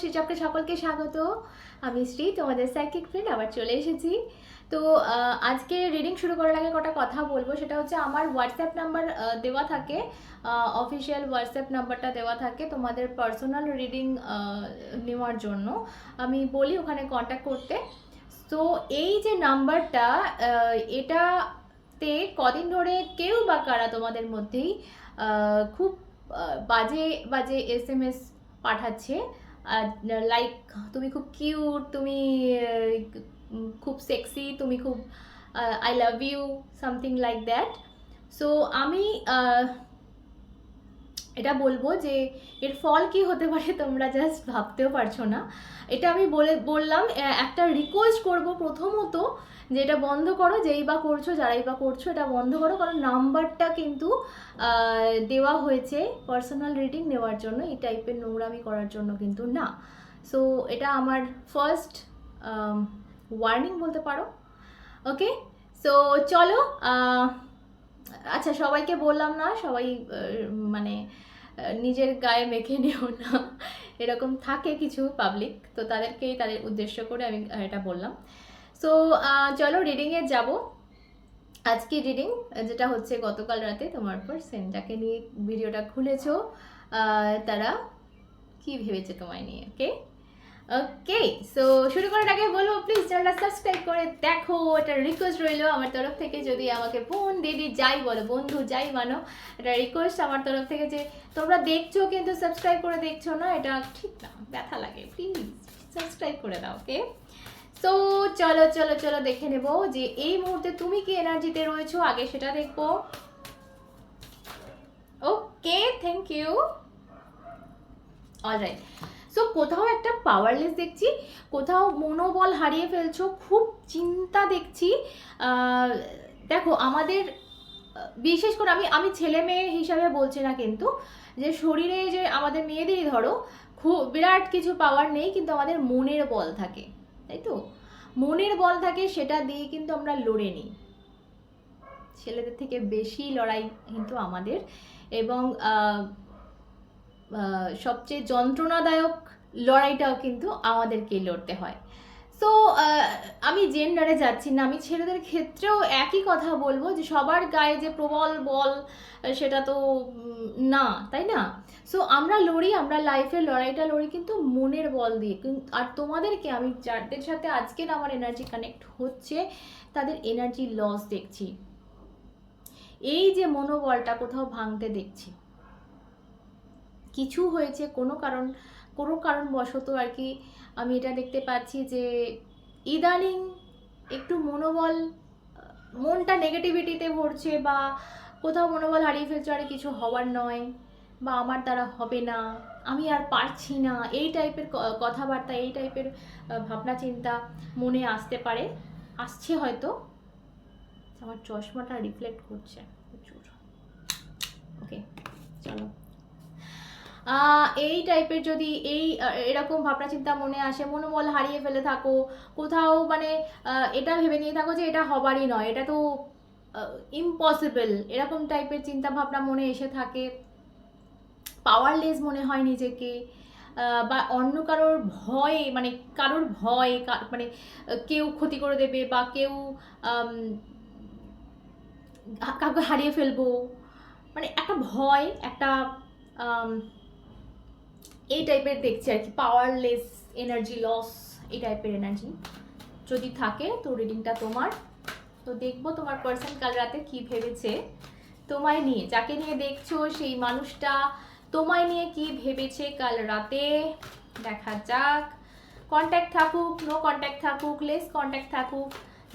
শ্রীচক্রে সকলকে স্বাগত। আমি শ্রী, তোমাদের সাইকিক ফ্রেন্ড আবার চলে এসেছি। তো আজকে রিডিং শুরু করার আগে কটা কথা বলব। সেটা হচ্ছে আমার হোয়াটসঅ্যাপ নাম্বার দেওয়া থাকে। অফিসিয়াল হোয়াটসঅ্যাপ নাম্বারটা দেওয়া থাকে তোমাদের পার্সোনাল রিডিং নেওয়ার জন্য। আমি বলি ওখানে কন্ট্যাক্ট করতে। তো এই যে নাম্বারটা এটাতে কদিন ধরে কেউ বা কারা তোমাদের মধ্যেই খুব বাজে বাজে এস এম এস পাঠাচ্ছে। লাইক তুমি খুব কিউট তুমি আহ, উম, খুব সেক্সি তুমি খুব I love you something like that so আমি আহ, এটা বলব যে এর ফল কি হতে পারে তোমরা জাস্ট ভাবতেও পারছ না। এটা আমি বলে, বললাম একটা রিকোয়েস্ট করব প্রথমত যে এটা বন্ধ করো, যেই বা করছ, যারাই বা করছ, এটা বন্ধ করো, কারণ নাম্বারটা কিন্তু দেওয়া হয়েছে পার্সোনাল রিডিং নেওয়ার জন্য, এই টাইপের নোংরামি করার জন্য কিন্তু না। সো এটা আমার ফার্স্ট ওয়ার্নিং বলতে পারো। ওকে সো চলো আচ্ছা সবাইকে বললাম না, সবাই মানে নিজের গায়ে মেখে নিও না। এরকম থাকে কিছু পাবলিক তো তাদেরকেই তাদের উদ্দেশ্য করে আমি এটা বললাম। সো চলো রিডিংয়ে যাব। আজকে রিডিং যেটা হচ্ছে গতকাল রাতে তোমার পর যাকে নিয়ে ভিডিওটা খুলেছো তারা কি ভেবেছে তোমায় নিয়ে ওকে ওকে সো শুরু করার আগে বলব প্লিজ চ্যানেলটা সাবস্ক্রাইব করে দেখো এটা রিকোয়েস্ট রইল আমার তরফ থেকে, যদি আমাকে বোন দিদি যাই বলো, বন্ধু যাই মানো এটা রিকোয়েস্ট আমার তরফ থেকে যে তোমরা দেখছ কিন্তু সাবস্ক্রাইব করে দেখছ না, এটা ঠিক না, ব্যথা লাগে প্লিজ সাবস্ক্রাইব করে দাও ওকে তো চলো চলো চলো, দেখে নেব যে এই মুহূর্তে তুমি কি এনার্জিতে রয়েছো, আগে সেটা দেখব। Okay thank you alright so কোথাও একটা পাওয়ারলেস দেখছি, কোথাও মনোবল হারিয়ে ফেলছো, খুব চিন্তা দেখছি। দেখো, আমাদের, বিশেষ করে আমি আমি ছেলে মেয়ে হিসাবে বলছি না কিন্তু, যে শরীরে যে আমাদের মেয়েদেরই ধরো খুব বিরাট কিছু পাওয়ার নেই, কিন্তু আমাদের মনের বল থাকে, তাই তো? মনের বল থাকে, সেটা দিয়ে কিন্তু আমরা লড়ে নিই। ছেলেদের থেকে বেশি লড়াই কিন্তু আমাদের এবং সবচেয়ে যন্ত্রণাদায়ক লড়াইটাও কিন্তু আমাদেরকেই লড়তে হয়। সো আমি জেন্ডারে যাচ্ছি না, আমি ছেলেদের ক্ষেত্রেও একই কথা বলব যে সবার গায়ে যে প্রবল বল, সেটা তো না, তাই না? সো আমরা লড়ি, আমরা লাইফের লড়াইটা লড়ি, কিন্তু মনের বল দিয়ে আর তোমাদেরকে আমি যাদের সাথে আজকের আমার এনার্জি কানেক্ট হচ্ছে, তাদের এনার্জি লস দেখছি। এই যে মনোবলটা কোথাও ভাঙতে দেখছি। কিছু হয়েছে, কোনো কারণ কোনো কারণবশত আর কি আমি এটা দেখতে পাচ্ছি যে ইদানিং একটু মনোবল, মনটা নেগেটিভিটিতে ভরছে বা কোথাও মনোবল হারিয়ে ফেলছে আরে কিছু হওয়ার নয় বা আমার দ্বারা হবে না, আমি আর পারছি না, এই টাইপের কথাবার্তা, এই টাইপের ভাবনা চিন্তা মনে আসতে পারে, আসছে হয়তো। আমার চশমাটা রিফ্লেক্ট করছে প্রচুর। ওকে চলো। এই টাইপের যদি এই এরকম ভাবনা চিন্তা মনে আসে, মনোবল হারিয়ে ফেলে থাকো, কোথাও মানে এটা ভেবে নিয়ে থাকো যে এটা হবারই নয়, এটা তো ইম্পসিবল এরকম টাইপের চিন্তা ভাবনা মনে এসে থাকে। পাওয়ারলেস মনে হয় নিজেকে বা অন্য কারোর ভয় মানে কারোর ভয় মানে কেউ ক্ষতি করে দেবে বা কেউ কাউকে হারিয়ে ফেলব মানে একটা ভয়, একটা এই টাইপের দেখছি আর কি পাওয়ারলেস এনার্জি লস এই টাইপের এনার্জি যদি থাকে, তো রিডিংটা তোমার। তো দেখব তোমার পার্সন কাল রাতে কি ভেবেছে। তোমায় নিয়ে, যাকে নিয়ে দেখছ, সেই মানুষটা তোমায় নিয়ে কি ভেবেছে কাল রাতে? দেখা যাক। কন্ট্যাক্ট থাকুক নো কন্ট্যাক্ট থাকুক লেস কন্ট্যাক্ট থাকুক,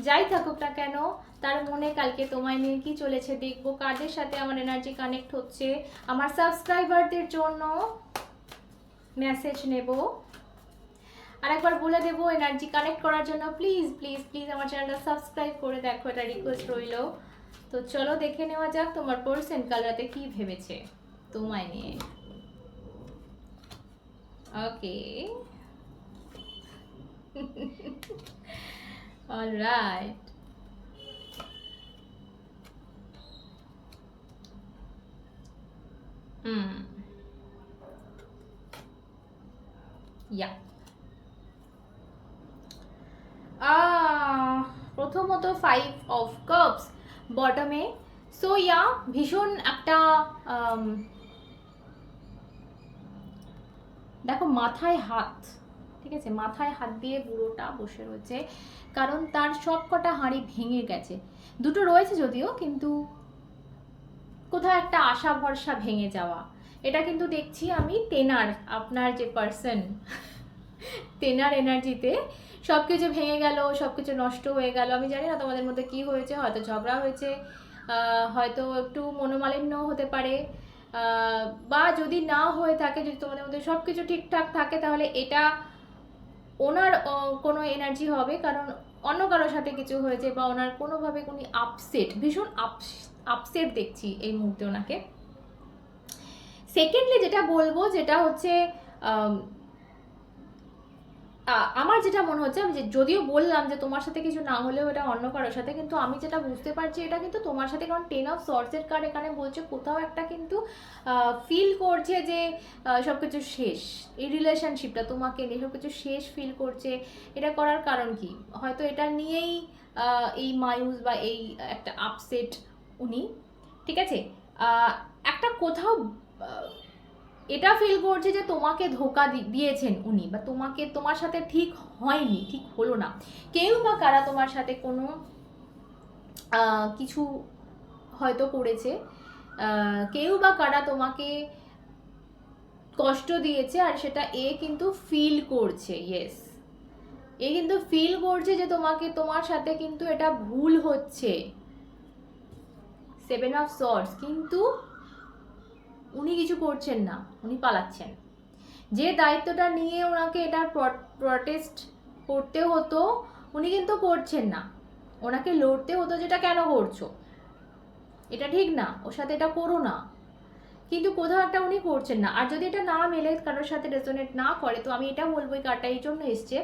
যাই থাকুক না কেন, তার মনে কালকে তোমায় নিয়ে কি চলেছে দেখব। কাদের সাথে আমার এনার্জি কানেক্ট হচ্ছে? আমার সাবস্ক্রাইবারদের জন্য মেসেজ নেব। আর একবার বলে দেবো এনার্জি কানেক্ট করার জন্য। প্লিজ প্লিজ প্লিজ আমার চ্যানেলটা সাবস্ক্রাইব করে দেখো, এটা রিকোয়েস্ট রইল। তো চলো দেখে নেওয়া যাক তোমার পার্সন কাল রাতে কি ভেবেছে তোমায় নিয়ে। ওকে অলরাইট হুম ইয়া প্রথমত ফাইভ অফ কাপস বটমে সো ইয়া ভীষণ একটা um, দেখো মাথায় হাত ঠিক আছে? মাথায় হাত দিয়ে বুড়োটা বসে রয়েছে কারণ তার সব কটা হাঁড়ি ভেঙে গেছে। দুটো রয়েছে যদিও কিন্তু কোথাও একটা আশা ভরসা ভেঙে যাওয়া। এটা কিন্তু দেখছি আমি তেনার, আপনার যে পার্সন তেনার এনার্জিতে সব কিছু ভেঙে গেল সব কিছু নষ্ট হয়ে গেল। আমি জানি না তোমাদের মধ্যে কি হয়েছে, হয়তো ঝগড়া হয়েছে হয়তো একটু মনোমালিন্য হতে পারে বা যদি না হয়ে থাকে, যদি তোমাদের মধ্যে সব কিছু ঠিকঠাক থাকে, তাহলে এটা ওনার কোনো এনার্জি হবে। কারণ অন্য কারোর সাথে কিছু হয়েছে বা ওনার কোনোভাবে কোনো আপসেট ভীষণ আপসেট দেখছি এই মুহূর্তে ওনাকে। সেকেন্ডলি যেটা বলব, যেটা হচ্ছে আমার যেটা মনে হচ্ছে, আমি যদিও বললাম যে তোমার সাথে কিছু না হলেও এটা অন্য কারোর সাথে, কিন্তু আমি যেটা বুঝতে পারছি, এটা কিন্তু তোমার সাথে, কারণ টেন অফ সর্সের কার্ড এখানে বলছে, কোথাও একটা কিন্তু ফিল করছে যে সব কিছু শেষ। এই রিলেশনশিপটা তোমাকে নিয়ে সব কিছু শেষ ফিল করছে, এটা করার কারণ কি? হয়তো এটা নিয়েই এই মায়ুস বা এই একটা আপসেট উনি। ঠিক আছে? একটা কোথাও এটা ফিল করছে যে তোমাকে ধোকা দিয়েছেন উনি বা তোমাকে, তোমার সাথে ঠিক হয়নি, ঠিক হলো না। কেউ বা কারা তোমার সাথে কোনো কিছু হয়তো করেছে কেউ বা কারা তোমাকে কষ্ট দিয়েছে আর সেটা এ কিন্তু ফিল করছে ইয়েস এ কিন্তু ফিল করছে যে তোমাকে, তোমার সাথে কিন্তু এটা ভুল হচ্ছে। সেভেন অফ সর্টস কিন্তু উনি কিছু করছেন না, উনি পালাচ্ছেন। যে দায়িত্বটা নিয়ে ওনাকে এটা প্রটেস্ট করতে হতো, উনি কিন্তু করছেন না। ওনাকে লড়তে হতো যেটা কেন করছ? এটা ঠিক না, ওর সাথে এটা করো না। কিন্তু কোথাও একটা উনি করছেন না। আর যদি এটা না মেলে, কারোর সাথে রেজোনেট না করে, তো আমি এটা বলব এই কার্ডটা এই জন্য এসছে।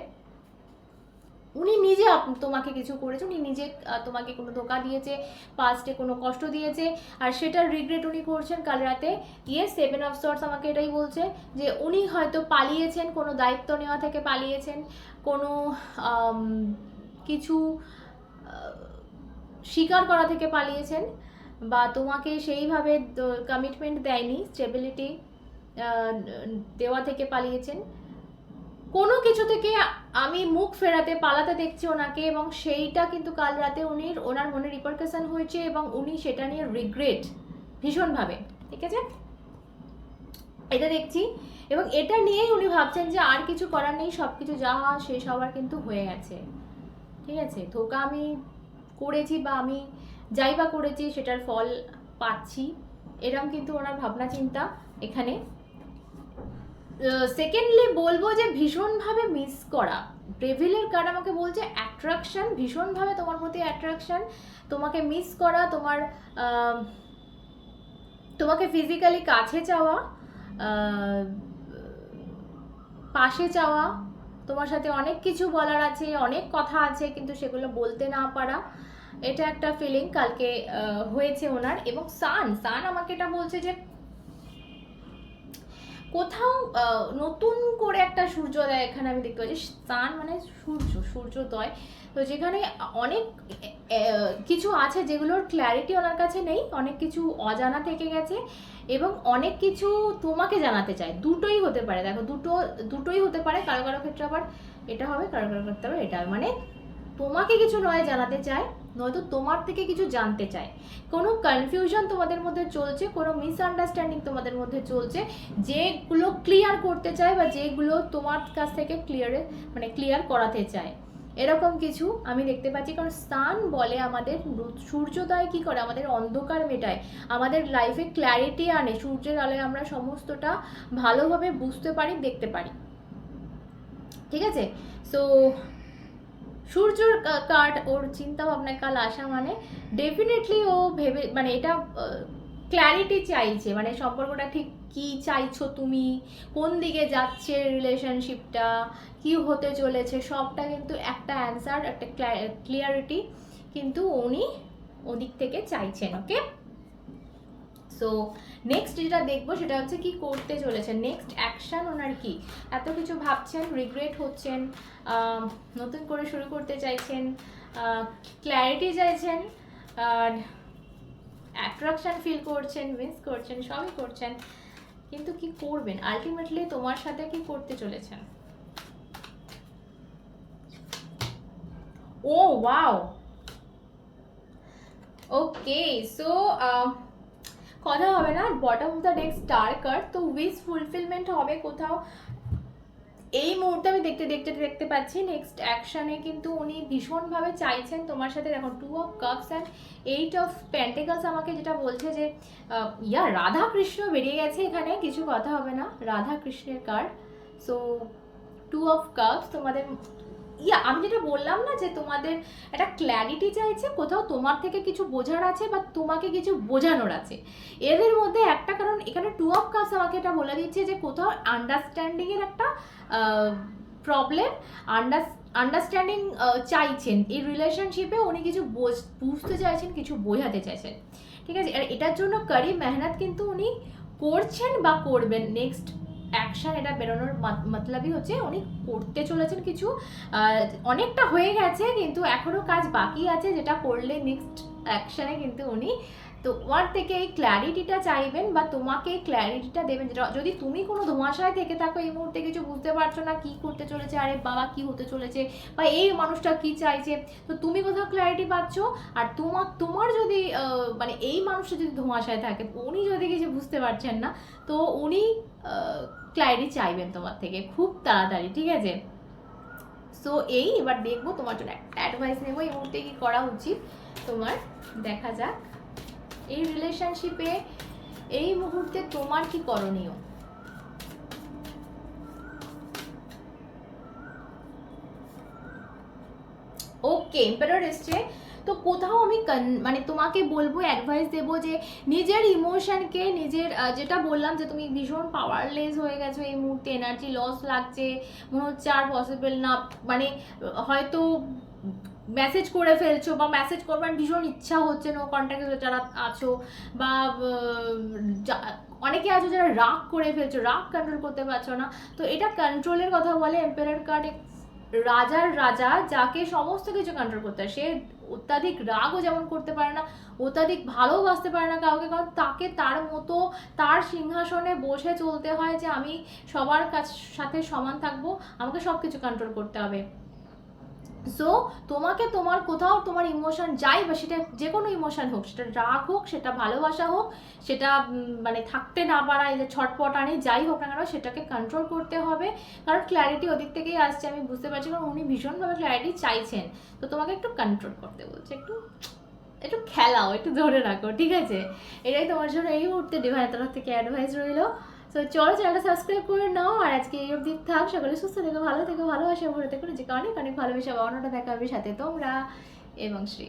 উনি নিজে তোমাকে কিছু করেছে, উনি নিজে তোমাকে কোনো ধোকা দিয়েছে পাস্টে কোনো কষ্ট দিয়েছে, আর সেটার রিগ্রেট উনি করছেন কাল রাতে। ইয়ে সেভেন অফ সর্টস আমাকে এটাই বলছে যে উনি হয়তো পালিয়েছেন, কোনো দায়িত্ব নেওয়া থেকে পালিয়েছেন, কোনো কিছু স্বীকার করা থেকে পালিয়েছেন, বা তোমাকে সেইভাবে কমিটমেন্ট দেয়নি স্টেবিলিটি দেওয়া থেকে পালিয়েছেন। কোনো কিছু থেকে আমি মুখ ফেরাতে, পালাতে দেখছি ওনাকে এবং সেইটা কিন্তু কাল রাতে উনি, ওনার মনে রিপার্কেশন হয়েছে এবং উনি সেটা নিয়ে রিগ্রেট ভীষণভাবে, ঠিক আছে? এটা দেখছি এবং এটা নিয়েই উনি ভাবছেন যে আর কিছু করার নেই সব কিছু যা শেষ হওয়ার কিন্তু হয়ে গেছে, ঠিক আছে? ধোকা আমি করেছি বা আমি যাই বা করেছি সেটার ফল পাচ্ছি, এরম কিন্তু ওনার ভাবনা চিন্তা এখানে সেকেন্ডলি বলব যে ভীষণভাবে মিস করা। ব্রেভিলের কার্ড আমাকে বলছে অ্যাট্রাকশন ভীষণভাবে তোমার প্রতি অ্যাট্রাকশন তোমাকে মিস করা, তোমার তোমাকে ফিজিক্যালি কাছে চাওয়া পাশে চাওয়া, তোমার সাথে অনেক কিছু বলার আছে, অনেক কথা আছে, কিন্তু সেগুলো বলতে না পারা। এটা একটা ফিলিং কালকে হয়েছে ওনার। এবং সান সান আমাকে এটা বলছে যে কোথাও নতুন করে একটা সূর্যোদয় এখানে আমি দেখতে পাচ্ছি স্থান মানে সূর্য, সূর্যোদয়। তো যেখানে অনেক কিছু আছে যেগুলোর ক্ল্যারিটি ওনার কাছে নেই, অনেক কিছু অজানা থেকে গেছে এবং অনেক কিছু তোমাকে জানাতে চায়। দুটোই হতে পারে, দেখো, দুটো, দুটোই হতে পারে, কারও কারও ক্ষেত্রে আবার এটা হবে, কারও কারও ক্ষেত্রে আবার এটা মানে তোমাকে কিছু নয় জানাতে চায় নয়তো তোমার থেকে কিছু জানতে চায়। কোনো কনফিউশন তোমাদের মধ্যে চলছে, কোনো মিসআন্ডারস্ট্যান্ডিং তোমাদের মধ্যে চলছে, যেগুলো ক্লিয়ার করতে চায় বা যেগুলো তোমার কাছ থেকে ক্লিয়ারে মানে ক্লিয়ার করাতে চায়। এরকম কিছু আমি দেখতে পাচ্ছি, কারণ স্থান বলে আমাদের সূর্যোদয় কি করে? আমাদের অন্ধকার মেটায়। আমাদের লাইফে ক্ল্যারিটি আনে, সূর্যের আলোয় আমরা সমস্তটা ভালোভাবে বুঝতে পারি, দেখতে পারি। ঠিক আছে? সো সূর্যর কার্ড ওর চিন্তা ভাবনায় কাল আসা মানে ডেফিনেটলি ও ভেবে মানে এটা ক্ল্যারিটি চাইছে। মানে সম্পর্কটা ঠিক কি চাইছো তুমি? কোন দিকে যাচ্ছে রিলেশনশিপটা কি হতে চলেছে? সবটা কিন্তু একটা অ্যান্সার একটা ক্লিয়ারিটি কিন্তু উনি ওদিক থেকে চাইছেন ওকে সো নেক্সট যেটা দেখব সেটা হচ্ছে কি করতে চলেছে নেক্সট অ্যাকশন ওনার কি? এত কিছু ভাবছেন রিগ্রেট হচ্ছেন নতুন করে শুরু করতে চাইছেন ক্ল্যারিটি চাইছেন অ্যাট্রাকশন ফিল করছেন মিস করছেন, সবই করছেন, কিন্তু কি করবেন? আলটিমেটলি তোমার সাথে কি করতে চলেছেন? ও ওয়াও ওকে সো কথা হবে না bottom of the deck star card তো উইস ফুলফিলমেন্ট হবে কোথাও? এই মুহূর্তে আমি দেখতে দেখতে দেখতে পাচ্ছি নেক্সট অ্যাকশানে কিন্তু উনি ভীষণভাবে চাইছেন তোমার সাথে। দেখো two of cups and eight of pentacles আমাকে যেটা বলছে যে ইয়া রাধা কৃষ্ণ বেরিয়ে গেছে এখানে, কিছু কথা হবে না রাধা কৃষ্ণের card so two of cups তোমাদের ইয়া, আমি যেটা বললাম না যে তোমাদের একটা ক্ল্যারিটি চাইছে, কোথাও তোমার থেকে কিছু বোঝার আছে বা তোমাকে কিছু বোঝানোর আছে। এদের মধ্যে একটা কারণ, এখানে টু অফ কাপস আমাকে এটা বলে দিচ্ছে যে কোথাও আন্ডারস্ট্যান্ডিংয়ের একটা প্রবলেম আন্ডার আন্ডারস্ট্যান্ডিং চাইছেন। এই রিলেশনশিপে উনি কিছু বোঝ- বুঝতে চাইছেন, কিছু বোঝাতে চাইছেন। ঠিক আছে? আর এটার জন্য করি মেহনত কিন্তু উনি করছেন বা করবেন। নেক্সট অ্যাকশন এটা বেরোনোর মাত- মতলবই হচ্ছে উনি করতে চলেছেন কিছু অনেকটা হয়ে গেছে কিন্তু এখনও কাজ বাকি আছে যেটা করলে নেক্সট অ্যাকশানে কিন্তু উনি তোমার থেকে এই ক্ল্যারিটিটা চাইবেন বা তোমাকে এই ক্ল্যারিটিটা দেবেন যদি তুমি কোনো ধোঁয়াশায় থেকে থাকো, এই মুহূর্তে কিছু বুঝতে পারছ না কি করতে চলেছে, আরে বাবা, কি হতে চলেছে বা এই মানুষটা কি চাইছে, তো তুমি কোথাও ক্ল্যারিটি পাচ্ছ? আর তোমার তোমার যদি মানে এই মানুষটা যদি ধোঁয়াশায় থাকে, উনি যদি কিছু বুঝতে পারছেন না, তো উনি ক্ল্যারিটি চাইবেন তোমার থেকে খুব তাড়াতাড়ি, ঠিক আছে? সো এই এবার দেখব তোমার জন্য একটা অ্যাডভাইস নেব, এই মুহূর্তে কি করা উচিত, তোমার দেখা যাক। এই রিলেশনশিপে এই মুহূর্তে তোমার কি করণীয়? ওকে এম্পারার এসছে। তো কোথাও আমি মানে তোমাকে বলব অ্যাডভাইস দেবো যে নিজের ইমোশনকে নিজের যেটা বললাম যে তুমি ভীষণ পাওয়ারলেস হয়ে গেছো এই মুহূর্তে এনার্জি লস লাগছে, মনে হচ্ছে আর পসিবল না। মানে হয়তো মেসেজ করে ফেলছো বা মেসেজ করবার ভীষণ ইচ্ছা হচ্ছে নো কন্ট্যাক্টে যারা আছো বা অনেকে আছো যারা রাগ করে ফেলছো, রাগ কন্ট্রোল করতে পারছ না, তো এটা কন্ট্রোলের কথা বলে এম্পায়ার কার্ড রাজার রাজা যাকে সমস্ত কিছু কন্ট্রোল করতে হয়। সে অত্যাধিক রাগও যেমন করতে পারে না, অত্যাধিক ভালোবাসতে পারে না কাউকে, কারণ তাকে তার মতো তার সিংহাসনে বসে চলতে হয় যে আমি সবার কাছ, সাথে সমান থাকব, আমাকে সব কিছু কন্ট্রোল করতে হবে। সো তোমাকে তোমার কোথাও তোমার ইমোশন যাই বা সেটা যে কোনো ইমোশন হোক, সেটা রাগ হোক, সেটা ভালোবাসা হোক, সেটা মানে থাকতে না পারা, এই যে ছটপটানি যাই হোক না কেন, সেটাকে কন্ট্রোল করতে হবে। কারণ ক্ল্যারিটি ওদিক থেকেই আসছে, আমি বুঝতে পারছি, কারণ উনি ভীষণভাবে ক্ল্যারিটি চাইছেন। তো তোমাকে একটু কন্ট্রোল করতে বলছে, একটু একটু খেলাও, একটু ধরে রাখো, ঠিক আছে? এটাই তোমার জন্য এই মুহূর্তে ডিভাইনের তরফ থেকে অ্যাডভাইস রইল। তো চলো চ্যানেলটা সাবস্ক্রাইব করে নাও, আর আজকে এই অবধি থাক। সকলে সুস্থ থেকো, ভালো থেকো, ভালোবাসা ভরে থেকো। যে অনেক অনেক ভালোবেসে অন্যটা দেখাবে সাথে তোমরা এবং শ্রী।